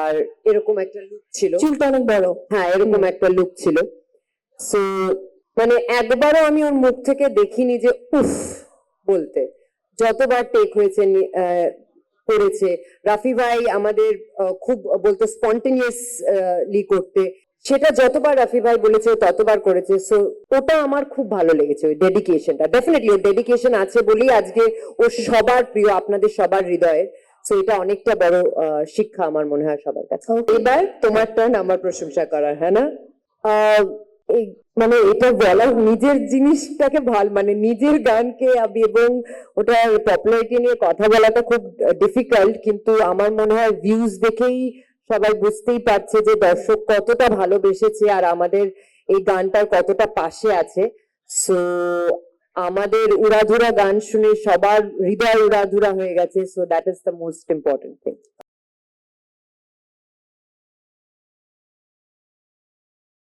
আর এরকম একটা লুক ছিল। চুলটা অনেক বড়। হ্যাঁ এরকম একটা লুক ছিল। সো মানে একবারও আমি ওর মুখ থেকে দেখিনি যে উফ বলতে। যতবার টেক হয়েছে করেছে। রাফি ভাই আমাদের খুব বলতো স্পন্টেনিয়াসলি করতে। সেটা যতবার রাফি ভাই বলেছে ততবার করেছে। সো ওটা আমার খুব ভালো লেগেছে ওই ডেডিকেশনটা ডেফিনেটলি ওর ডেডিকেশন আছে বলেই আজকে ও সবার প্রিয় আপনাদের সবার হৃদয়ের। সো এটা অনেকটা বড় শিক্ষা আমার মনে হয় সবার কাছে। এবার তোমার টার্ন আমার প্রশংসা করার হ্যাঁ না? মানে এটা বলা নিজের জিনিসটাকে ভালো মানে নিজের গানকে আমি এবং ওটা পপুলারিটি নিয়ে কথা বলাটা খুব ডিফিকাল্ট কিন্তু আমার মনে হয় ভিউজ দেখেই সবাই বুঝতেই পারছে যে দর্শক কতটা ভালোবেসেছে আর আমাদের এই গানটার কতটা পাশে আছে। সো আমাদের উড়াধুরা গান শুনে সবার হৃদয় উড়াধুরা হয়ে গেছে so that is the most important thing